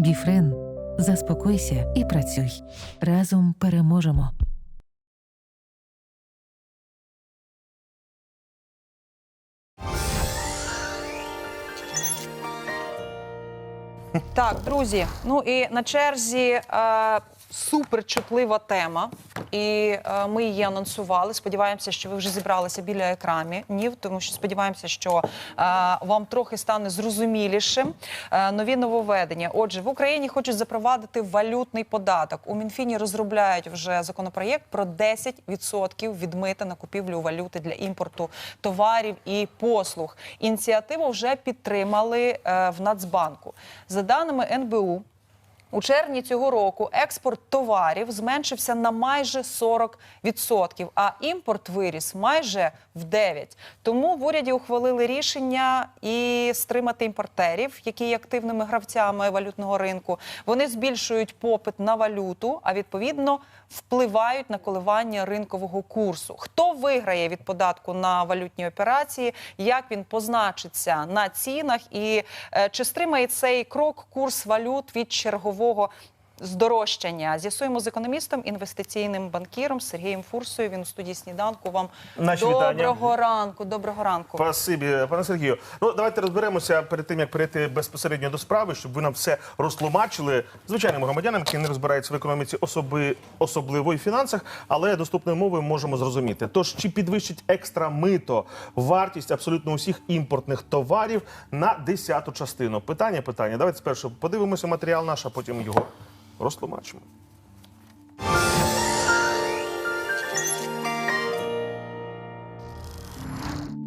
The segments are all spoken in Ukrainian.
Біфрен. Заспокойся і працюй. Разом переможемо. Так, друзі, ну і на черзі е, суперчутлива тема, і е, ми її анонсували. Сподіваємося, що ви вже зібралися біля екранів, тому що сподіваємося, що е, вам трохи стане зрозумілішим е, нові нововведення. Отже, в Україні хочуть запровадити валютний податок. У Мінфіні розробляють вже законопроєкт про 10% від мита на купівлю валюти для імпорту товарів і послуг. Ініціативу вже підтримали в Нацбанку. За даними НБУ, у червні цього року експорт товарів зменшився на майже 40%, а імпорт виріс майже в 9%. Тому в уряді ухвалили рішення і стримати імпортерів, які є активними гравцями валютного ринку. Вони збільшують попит на валюту, а відповідно впливають на коливання ринкового курсу. Хто виграє від податку на валютні операції? Як він позначиться на цінах? І е, чи стримає цей крок курс валют від чергового? нового Здорожчання з'ясуємо з економістом, інвестиційним банкіром Сергієм Фурсою. Він у студії сніданку. Вам Наші доброго вітання. ранку. Доброго ранку. Спасибі, пане Сергію. Ну давайте розберемося перед тим, як перейти безпосередньо до справи, щоб ви нам все розтлумачили звичайним громадянам, які не розбираються в економіці, особи особливо і фінансах, але доступною мовою можемо зрозуміти. Тож чи підвищить екстра мито вартість абсолютно усіх імпортних товарів на десяту частину? Питання, питання. Давайте спершу подивимося матеріал наш, а потім його розтлумачимо.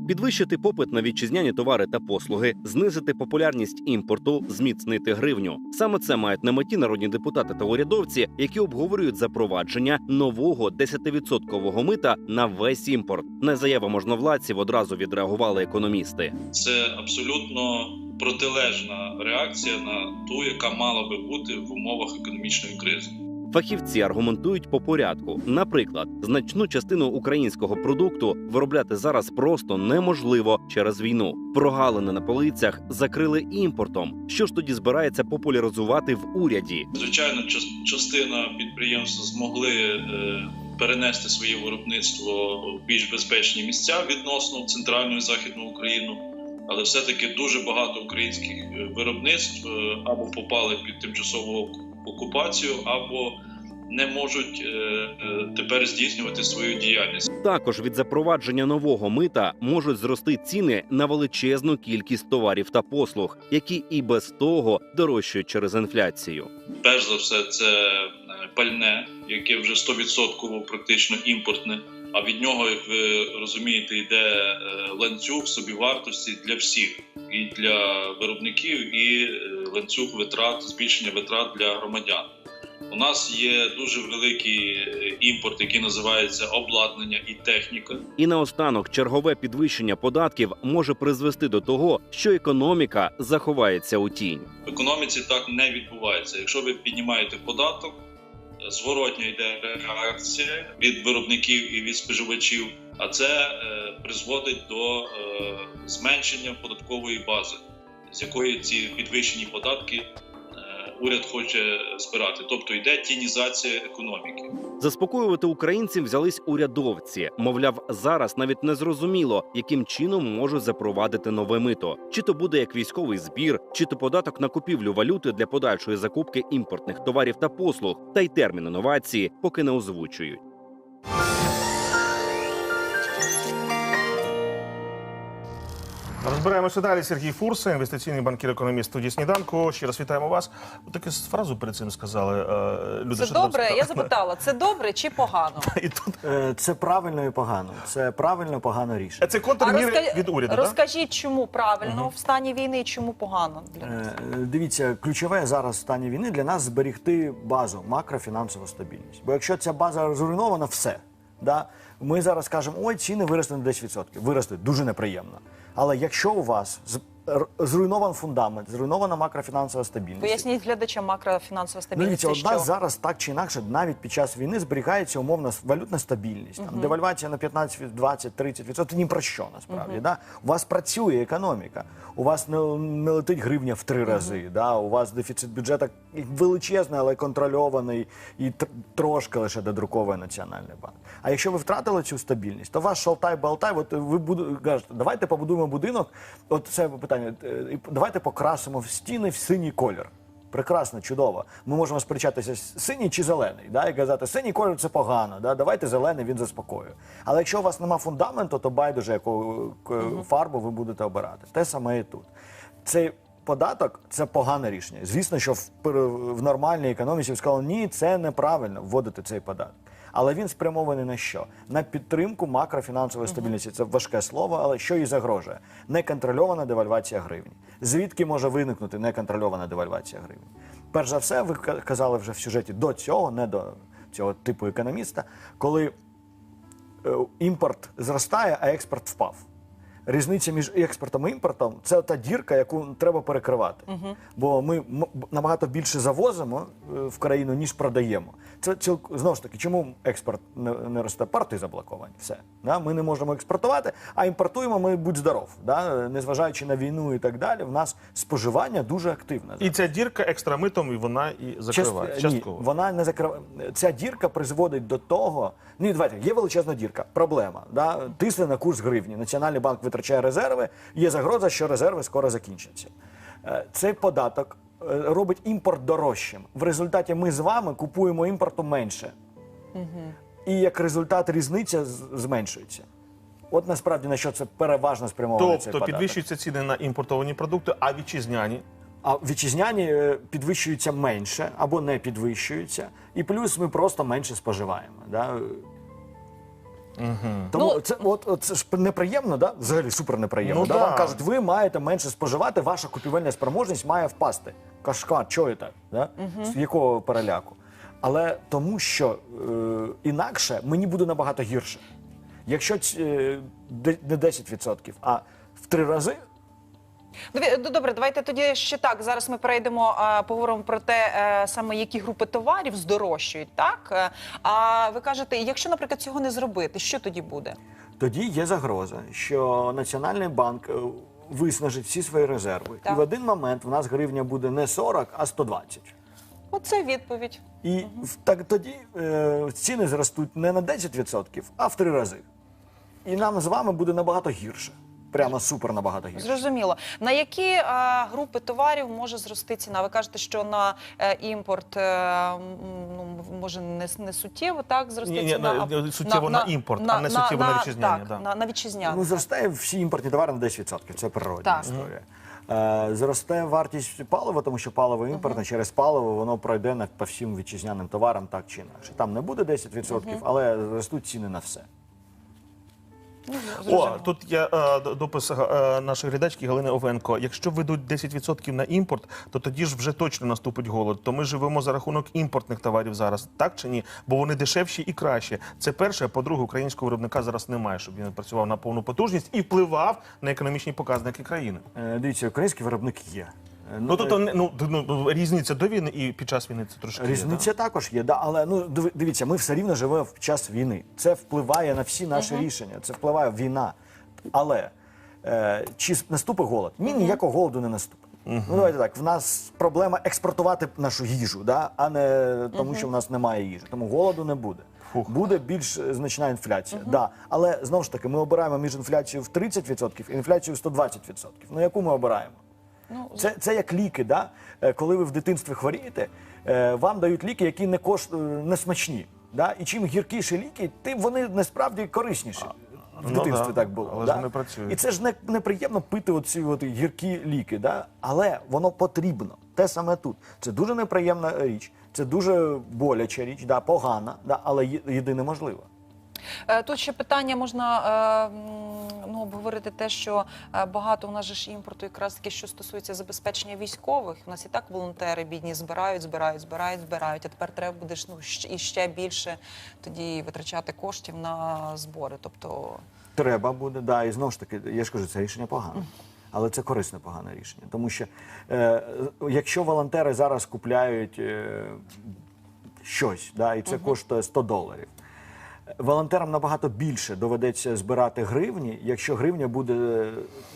Підвищити попит на вітчизняні товари та послуги, знизити популярність імпорту, зміцнити гривню. Саме це мають на меті народні депутати та урядовці, які обговорюють запровадження нового 10-відсоткового мита на весь імпорт. На заяву можновладців одразу відреагували економісти. це абсолютно протилежна реакція на ту, яка мала би бути в умовах економічної кризи. Фахівці аргументують по порядку. Наприклад, значну частину українського продукту виробляти зараз просто неможливо через війну. Прогалини на полицях закрили імпортом. Що ж тоді збирається популяризувати в уряді? Звичайно, час- частина підприємств змогли е, перенести своє виробництво в більш безпечні місця відносно центральної і західної України. Але все-таки дуже багато українських е, виробництв е, або попали під тимчасову окупацію, або не можуть е, е, тепер здійснювати свою діяльність. Також від запровадження нового мита можуть зрости ціни на величезну кількість товарів та послуг, які і без того дорожчають через інфляцію. Перш за все, це е, пальне, яке вже 100% практично імпортне. А від нього, як ви розумієте, йде ланцюг собівартості для всіх, і для виробників, і ланцюг витрат, збільшення витрат для громадян. У нас є дуже великий е, імпорт, який називається обладнання і техніка. І наостанок чергове підвищення податків може призвести до того, що економіка заховається у тінь. В економіці так не відбувається. Якщо ви піднімаєте податок, зворотня йде реакція від виробників і від споживачів, а це е, призводить до е, зменшення податкової бази, з якої ці підвищені податки е, уряд хоче збирати. Тобто йде тінізація економіки. Заспокоювати українців взялись урядовці. Мовляв, зараз навіть не зрозуміло, яким чином можуть запровадити нове мито. Чи то буде як військовий збір, чи то податок на купівлю валюти для подальшої закупки імпортних товарів та послуг, та й термін інновації поки не озвучують. Розбираємося далі. Сергій Фурса, інвестиційний банкір економіст студії сніданку. Ще раз вітаємо вас. Таку фразу перед цим сказали. е, Люди, Це що там добре. сказали? Я запитала, це добре чи погано? І тут Е, Це правильно і погано. Це правильно погано рішення. це контрміри розка- від уряду. так? розкажіть, чому правильно в стані війни і чому погано для нас? Е, Дивіться, ключове зараз в стані війни для нас зберігти базу, макрофінансову стабільність. Бо якщо ця база зруйнована, все. Да? Ми зараз кажемо, ой, ціни виросли на 10%. Виросли дуже неприємно. Але якщо у вас зруйнований фундамент, зруйнована макрофінансова стабільність. Поясніть глядачам макрофінансова Ну, стабільність. дивіться, це у нас що? зараз так чи інакше, навіть під час війни зберігається умовна валютна стабільність. Там, Девальвація на 15, 20, 30 відсотків. Ні про що насправді. Да? У вас працює економіка, у вас не, не летить гривня в три рази. Да? У вас дефіцит бюджету величезний, але контрольований і тр- трошки лише додруковує Національний банк. А якщо ви втратили цю стабільність, то ваш шалтай-балтай, от ви буду, кажете, давайте побудуємо будинок. От це питання. е, Давайте покрасимо в стіни в синій колір. Прекрасно, чудово. Ми можемо сперечатися синій чи зелений, да, і казати, синій колір це погано, да, давайте зелений, він заспокоює. Але якщо у вас нема фундаменту, то байдуже, яку фарбу ви будете обирати. Те саме і тут. Цей податок це погане рішення. Звісно, що в, в нормальній економіці сказали, ні, це неправильно вводити цей податок. Але він спрямований на що? На підтримку макрофінансової стабільності. Це важке слово, але що і загрожує? Неконтрольована девальвація гривні. Звідки може виникнути неконтрольована девальвація гривні? Перш за все, ви ка- казали вже в сюжеті до цього, не до цього типу економіста, коли е, імпорт зростає, а експорт впав. Різниця між експортом і імпортом це та дірка, яку треба перекривати. Бо ми м- набагато більше завозимо е, в країну, ніж продаємо. Це цілк... знову ж таки, чому експорт не, не росте? Порти заблоковані. Все. Да? Ми не можемо експортувати, а імпортуємо ми будь здоров. Да? Незважаючи на війну і так далі, в нас споживання дуже активне. І ця дірка екстрамитом, і вона і закриває. Част- Частково. Ні, вона не закриває. Ця дірка призводить до того. Ні, давайте, є величезна дірка. Проблема. Да? Тисне на курс гривні. Національний банк витрачає резерви. Є загроза, що резерви скоро закінчаться. Е, Цей податок е, робить імпорт дорожчим. В результаті ми з вами купуємо імпорту менше. І як результат різниця зменшується. От насправді на що це переважно спрямований цей Тобто податок. підвищуються ціни на імпортовані продукти, а вітчизняні А вітчизняні е, підвищуються менше або не підвищуються, і плюс ми просто менше споживаємо. Да? Тому Ну, це, от, от, це ж неприємно, да? взагалі супер неприємно. Ну да? да. Вам кажуть, ви маєте менше споживати, ваша купівельна спроможність має впасти. Кашка, чого це? Да? З якого переляку? Але тому, що е, інакше мені буде набагато гірше. Якщо ць- е, де- не 10%, а в три рази, Добре, давайте тоді ще так. Зараз ми перейдемо, е, поговоримо про те, е, саме які групи товарів здорожчують, так? Е, А ви кажете, якщо, наприклад, цього не зробити, що тоді буде? тоді є загроза, що Національний банк е, виснажить всі свої резерви. Так. І в один момент в нас гривня буде не 40, а 120. Оце відповідь. І в- так тоді е, ціни зростуть не на 10%, а в три рази. І нам з вами буде набагато гірше. Прямо супер набагато гірше. Зрозуміло. На які е, групи товарів може зрости ціна? Ви кажете, що на е, імпорт е, ну, може не, не суттєво так зросте Ні, ні, ціна? на- суттєво на імпорт, а не суттєво на вітчизняні, Так, да. на, на вітчизняні. Ну, зростає всі імпортні товари на 10%. Це природна Так. історія. Е, зросте вартість палива, тому що паливо імпортне через паливо воно пройде на, по всім вітчизняним товарам так чи інакше. Там не буде 10%, але зростуть ціни на все. Ну, О, тут є е, допис е, нашої глядачки Галини Овенко. Якщо введуть 10% на імпорт, то тоді ж вже точно наступить голод. То ми живемо за рахунок імпортних товарів зараз, так чи ні? Бо вони дешевші і краще. Це перше. А по-друге, українського виробника зараз немає, щоб він працював на повну потужність і впливав на економічні показники країни. Е, дивіться, український виробник є. Е, Ну тобто ну, ну різниця до війни і під час війни це трошки є, Різниця також є, да, але ну дивіться, ми все рівно живемо в час війни. Це впливає на всі наші рішення. Це впливає війна. Але е, чи наступить голод? Ні, ніякого голоду не наступить. Ну давайте так. В нас проблема експортувати нашу їжу, да, а не тому, що в нас немає їжі. Тому голоду не буде. Буде більш е, значна інфляція. Да. Але знову ж таки, ми обираємо між інфляцією в 30% і інфляцією в 120%. Ну яку ми обираємо? Ну, Це, це як ліки, да? Е, коли ви в дитинстві хворієте, е, вам дають ліки, які не кошт... е, не смачні. Да? І чим гіркіші ліки, тим вони насправді корисніші. В ну дитинстві да, так було. але ж да? вони працюють. І це ж не, неприємно пити оці от гіркі ліки, да? але воно потрібно. Те саме тут. Це дуже неприємна річ, це дуже боляча річ, да? погана, да? але є- єдине можливо. Е, Тут ще питання можна е, ну, обговорити те, що е, багато у нас же ж імпорту, якраз таки, що стосується забезпечення військових. У нас і так волонтери бідні збирають, збирають, збирають, збирають. А тепер треба буде ну, і ще більше тоді витрачати коштів на збори. Тобто Треба буде, да, і знову ж таки, я ж кажу, це рішення погане. Але це корисне погане рішення. Тому що е, якщо волонтери зараз купляють е, щось, да, і це коштує 100 доларів. Волонтерам набагато більше доведеться збирати гривні, якщо гривня буде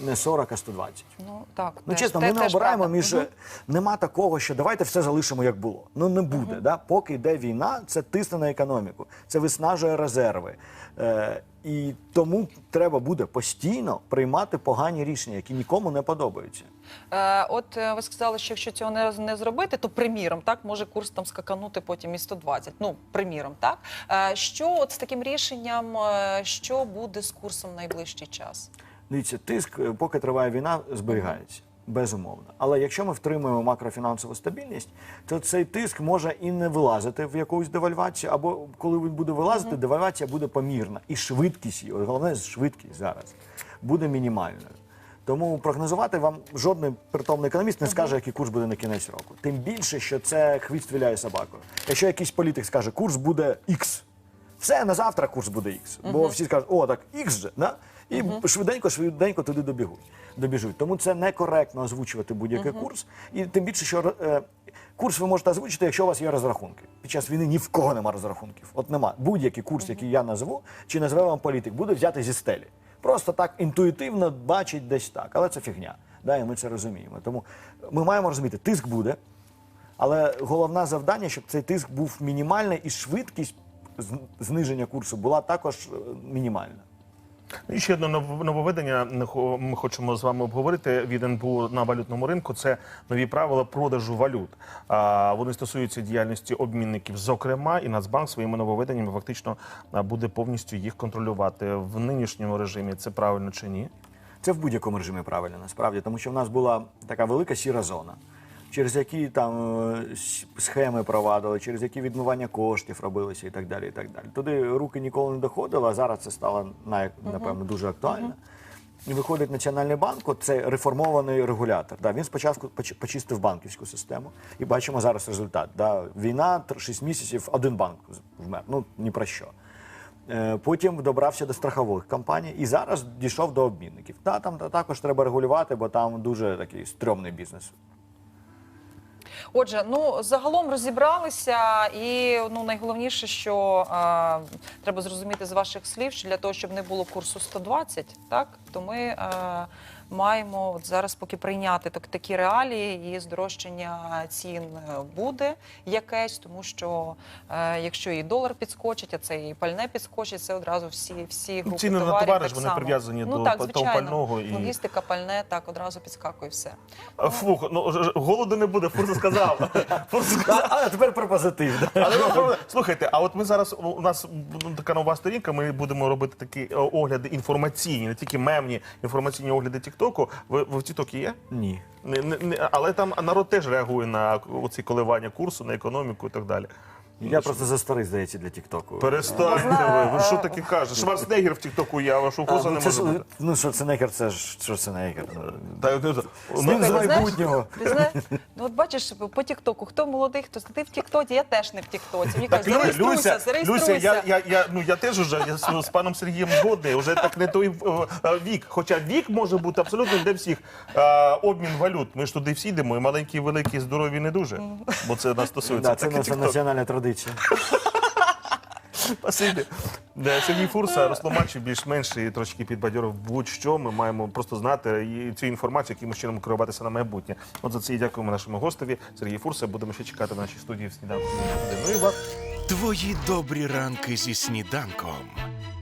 не 40, а 120. Ну так, Ну теж- чесно, те- ми не обираємо правда. між Мгм. нема такого, що давайте все залишимо як було. Ну не буде. Да? Поки йде війна, це тисне на економіку, це виснажує резерви. Е, і тому треба буде постійно приймати погані рішення, які нікому не подобаються. Е, от е, ви сказали, що якщо цього не, не зробити, то приміром, так може курс там скаканути потім і 120. Ну, приміром, так е, що от з таким рішенням, що буде з курсом в найближчий час? Дивіться, тиск, поки триває війна, зберігається. Безумовно. Але якщо ми втримуємо макрофінансову стабільність, то цей тиск може і не вилазити в якусь девальвацію, або коли він буде вилазити, девальвація буде помірна. І швидкість, головне швидкість зараз, буде мінімальною. Тому прогнозувати вам жодний притомний економіст не скаже, який курс буде на кінець року. Тим більше, що це хвіст віляє собакою. Якщо якийсь політик скаже, курс буде X, все на завтра курс буде X. Бо всі скажуть, о, так X же, да? і швиденько, швиденько туди добігуть. Добіжуть. Тому це некоректно озвучувати будь-який курс. І тим більше, що е, курс ви можете озвучити, якщо у вас є розрахунки. Під час війни ні в кого нема розрахунків. От нема. Будь-який курс, який я назву, чи назве вам політик, буде взяти зі стелі. Просто так інтуїтивно бачить десь так. Але це фігня. Да, і ми це розуміємо. Тому ми маємо розуміти, тиск буде. Але головне завдання, щоб цей тиск був мінімальний і швидкість зниження курсу була також е, мінімальна. І ще одне нов- нововведення ми хочемо з вами обговорити від НБУ на валютному ринку. Це нові правила продажу валют. Вони стосуються діяльності обмінників, зокрема, і Нацбанк своїми нововведеннями фактично буде повністю їх контролювати в нинішньому режимі. Це правильно чи ні? Це в будь-якому режимі правильно, насправді, тому що в нас була така велика сіра зона, через які там е, схеми провадили, через які відмивання коштів робилися і так далі. І так далі. Туди руки ніколи не доходили, а зараз це стало напевно дуже актуально. І виходить Національний банк, от це реформований регулятор. Да, він спочатку почистив банківську систему, і бачимо зараз результат. Да, війна 6 місяців, один банк вмер. Ну ні про що. Е, Потім добрався до страхових компаній і зараз дійшов до обмінників. Та там та- також треба регулювати, бо там дуже такий стрьомний бізнес. Отже, ну загалом розібралися, і ну найголовніше, що е, треба зрозуміти з ваших слів, що для того, щоб не було курсу 120, так то ми е, маємо от зараз поки прийняти так, такі реалії, і здорожчання цін е, буде якесь, тому що е, якщо і долар підскочить, а це і пальне підскочить, це одразу всі всі групи Ціни на товари так ж вони само. прив'язані ну, до так, того пального і- логістика, пальне так одразу підскакує все. Фух, ну ж- ж- голоду не буде, Фурса сказав. Сказав. А, а тепер про позитив. да. Але правда- слухайте, а от ми зараз у нас ну, така нова сторінка. Ми будемо робити такі о, огляди інформаційні, не тільки мемні інформаційні огляди Тіктоку. Ви, ви в Тіктокі є? Ні. Не, не, не, але там народ теж реагує на оці коливання курсу, на економіку і так далі. Я просто за старий, здається, для Тіктоку. Перестаньте ви. Ви що таке кажете? Шварценеггер в Тіктоку є, а вашого А, ну, не ж, бути. ну, Шварценеггер, це ж Шварценеггер. ну. Та, ну, З ним з ну, Ти знаєш- майбутнього. Ти знаєш, ну от бачиш по Тіктоку, хто молодий, хто ти в Тіктоці, я теж не в Тіктоці. Мені Так, кажуть, Лю- зареєструйся, Люся, зареєструйся. Люся, я, я, я, ну, я теж уже я з, з паном Сергієм згодний, вже так не той е, е, вік. Хоча вік може бути абсолютно для всіх. Е, обмін валют. Ми ж туди всі йдемо, і маленькі, великі, здорові не дуже. Бо це нас стосується. Да, це Так і наша TikTok. національна традиція. Спасибі. Сергій Фурса розтлумачив більш-менш і трошки підбадьорив будь-що. Ми маємо просто знати і цю інформацію, якимось чином керуватися на майбутнє. От за це і дякуємо нашому гостеві. Сергій Фурса. Будемо ще чекати в нашій студії в сніданку. Ну і вас. Твої добрі ранки зі сніданком.